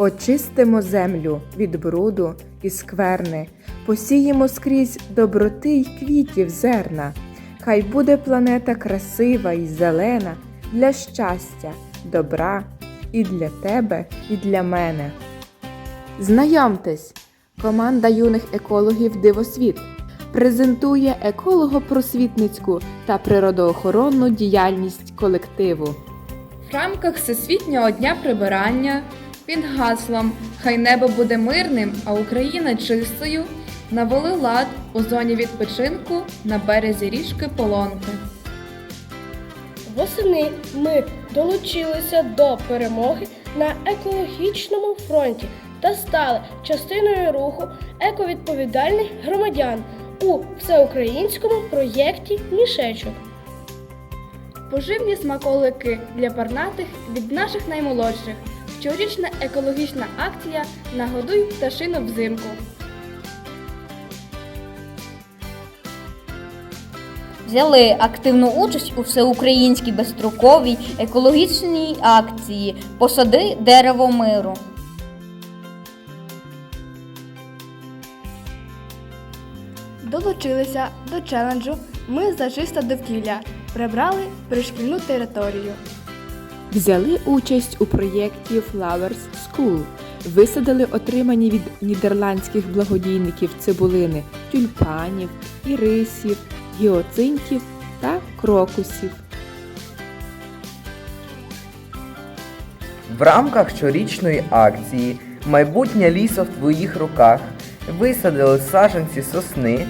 Очистимо землю від бруду і скверни, посіємо скрізь доброти й квітів зерна. Хай буде планета красива і зелена для щастя, добра і для тебе, і для мене. Знайомтесь, команда юних екологів Дивосвіт презентує еколого-просвітницьку та природоохоронну діяльність колективу. В рамках Всесвітнього дня прибирання під гаслом Хай небо буде мирним, а Україна чистою навели лад у зоні відпочинку на березі річки Полонки. Восени ми долучилися до перемоги на екологічному фронті та стали частиною руху ековідповідальних громадян у всеукраїнському проєкті Мішечок. Поживні смаколики для пернатих від наших наймолодших. Щорічна екологічна акція Нагодуй пташину взимку. Взяли активну участь у всеукраїнській безстроковій екологічній акції Посади дерево миру. Долучилися до челенджу Ми за чисте довкілля. Прибрали пришкільну територію. Взяли участь у проєкті Flowers School, висадили отримані від нідерландських благодійників цибулини, тюльпанів, ірисів, гіоцинтів та крокусів. В рамках щорічної акції Майбутнє лісо в твоїх руках висадили саджанці сосни,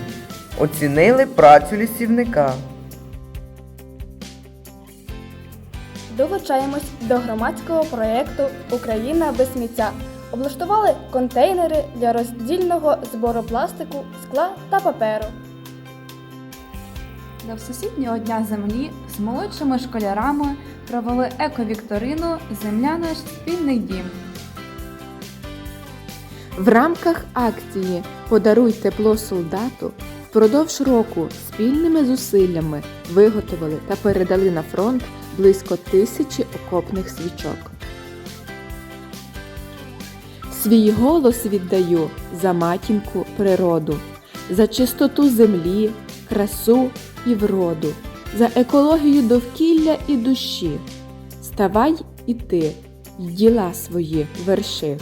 оцінили працю лісівника. Долучаємось до громадського проєкту Україна без сміття. Облаштували контейнери для роздільного збору пластику, скла та паперу. До Всесвітнього дня землі з молодшими школярами провели ековікторину Земля наш спільний дім. В рамках акції Подаруй тепло солдату впродовж року спільними зусиллями виготовили та передали на фронт близько тисячі окопних свічок. Свій голос віддаю за матінку природу, за чистоту землі, красу і вроду, за екологію довкілля і душі. Ставай і ти, й діла свої верши.